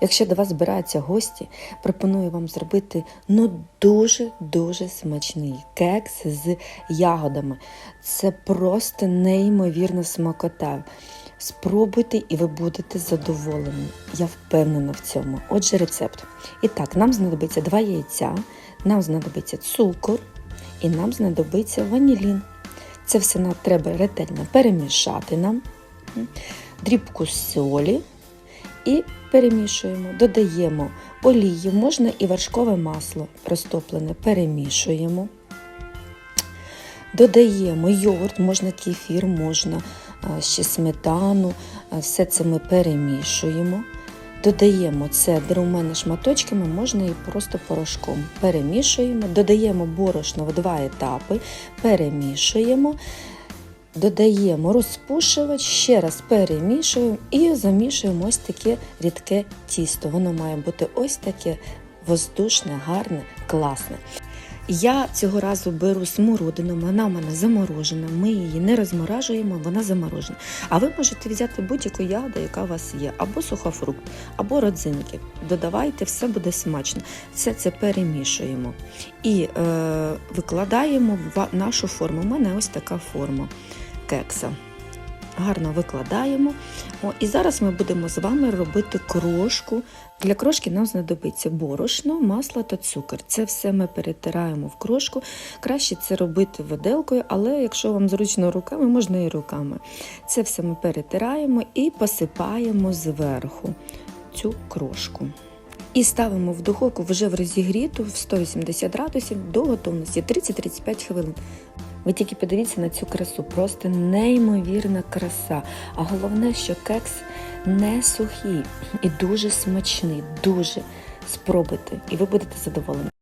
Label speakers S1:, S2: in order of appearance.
S1: Якщо до вас збираються гості, пропоную вам зробити ну дуже-дуже смачний кекс з ягодами. Це просто неймовірна смакота. Спробуйте і ви будете задоволені. Я впевнена в цьому. Отже, рецепт. І так, нам знадобиться два яйця, нам знадобиться цукор і нам знадобиться ванілін. Це все нам треба ретельно перемішати нам, дрібку солі і перемішуємо. Додаємо олію, можна і вершкове масло розтоплене, перемішуємо. Додаємо йогурт, можна кефір, можна ще сметану. Все це ми перемішуємо. Додаємо цедру, у мене шматочками, можна і просто порошком. Перемішуємо, додаємо борошно в два етапи, перемішуємо. Додаємо розпушувач, ще раз перемішуємо і замішуємо ось таке рідке тісто. Воно має бути ось таке воздушне, гарне, класне. Я цього разу беру смородину, вона у мене заморожена, ми її не розморажуємо, вона заморожена. А ви можете взяти будь-яку ягоду, яка у вас є, або сухофрукт, або родзинки. Додавайте, все буде смачно. Все це перемішуємо і е, викладаємо в нашу форму. У мене ось така форма кекса. Гарно викладаємо. О, і зараз ми будемо з вами робити крошку. Для крошки нам знадобиться борошно, масло та цукор. Це все ми перетираємо в крошку. Краще це робити виделкою, але якщо вам зручно руками, можна і руками. Це все ми перетираємо і посипаємо зверху цю крошку. І ставимо в духовку вже в розігріту в 180 градусів до готовності 30-35 хвилин. Ви тільки подивіться на цю красу, просто неймовірна краса. А головне, що кекс не сухий і дуже смачний, дуже спробуйте, і ви будете задоволені.